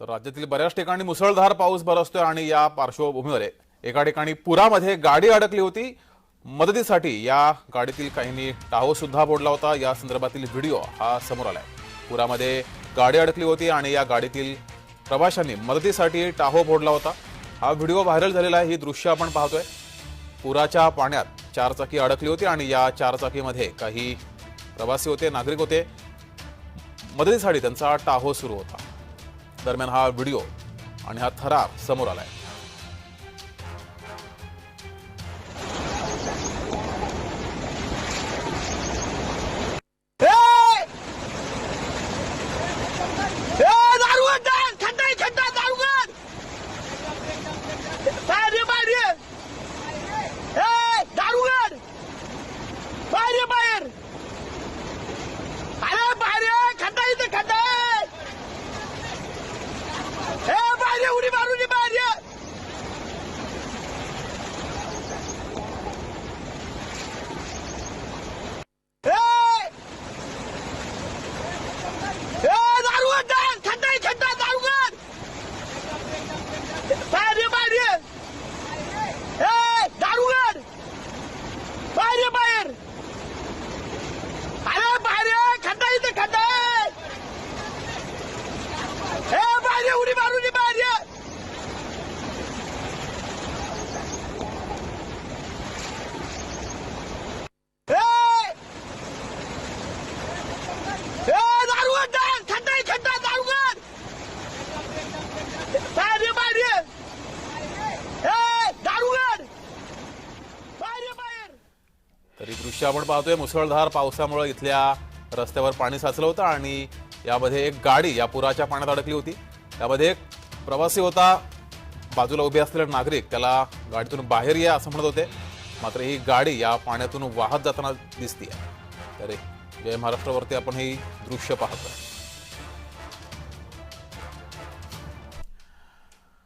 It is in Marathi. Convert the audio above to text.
तर राज्यातील बऱ्याच ठिकाणी मुसळधार पाऊस बरसतोय आणि या पार्श्वभूमीवर एका ठिकाणी पुरामध्ये गाडी अडकली होती. मदतीसाठी या गाडीतील काहींनी टाहो सुद्धा बोडला होता. या संदर्भातील व्हिडिओ हा समोर आलाय. पुरामध्ये गाडी अडकली होती आणि या गाडीतील प्रवाशांनी मदतीसाठी टाहो फोडला होता. हा व्हिडिओ व्हायरल झालेला आहे. ही दृश्य आपण पाहतोय. पुराच्या पाण्यात चारचाकी अडकली होती आणि या चारचाकीमध्ये काही प्रवासी होते नागरिक होते. मदतीसाठी त्यांचा टाहो सुरू होता. दरम्यान हा व्हिडिओ आणि हा थरार समोर आलाय दारू खड्डा खड्डा दारू बाहेर बाहेर दारुगड बाहेर बाहेर अरे बाहेर खड्डा इथे खड्डा हे बाहेर उडी मारून बाहेर दारू खड्डा खड्डा दारुगड बाहेर बाहेर दारुगड बाहेर बाहेर अरे बाहेर खड्डा इथे खड्डा हे बाहेर उडी मारून बाहेर दारू खड्डा खड्डा दारुगड बाहेर बाहेर दारुगड बाहेर बाहेर तरी दृश्य आपण पाहतोय मुसळधार पावसामुळे इथल्या रस्त्यावर पाणी साचलं होतं आणि यामध्ये एक गाडी या पुराच्या पाण्यात अडकली होती. त्यामध्ये एक प्रवासी होता बाजूला उभे असलेले नागरिक त्याला गाडीतून बाहेर या असं म्हणत होते. मात्र ही गाडी या पाण्यातून वाहत जाताना दिसतीये. तर जय महाराष्ट्रावरती आपण ही दृश्य पाहतोय.